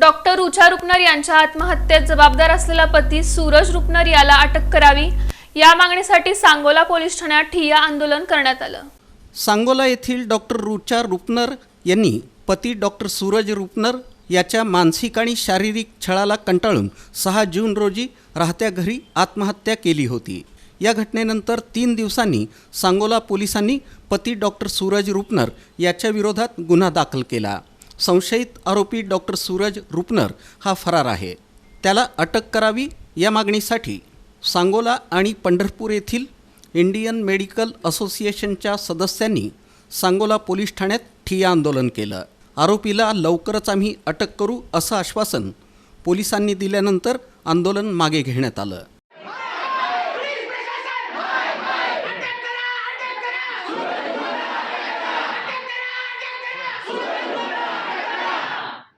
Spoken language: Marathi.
डॉक्टर रुचा रुपनर यांच्या आत्महत्येत जबाबदार असलेला पती सूरज रुपनर याला अटक करावी. या मागणीसाठी सांगोला पोलीस ठाण्यात ठिय्या आंदोलन करण्यात आलं. सांगोला येथील डॉक्टर रुचा रुपनर यांनी पती डॉक्टर सूरज रुपनर याच्या मानसिक आणि शारीरिक छळाला कंटाळून सहा जून रोजी राहत्या घरी आत्महत्या केली होती. या घटनेनंतर तीन दिवसांनी सांगोला पोलिसांनी पती डॉक्टर सूरज रुपनर याच्या विरोधात गुन्हा दाखल केला. संशयित आरोपी डॉक्टर सूरज रुपनर हा फरार आहे. त्याला अटक करावी या मागणीसाठी सांगोला आणि पंढरपूर येथील इंडियन मेडिकल असोसिएशनच्या सदस्यांनी सांगोला पोलीस ठाण्यात ठिय्या आंदोलन केलं. आरोपीला लवकरच आम्ही अटक करू असं आश्वासन पोलिसांनी दिल्यानंतर आंदोलन मागे घेण्यात आलं.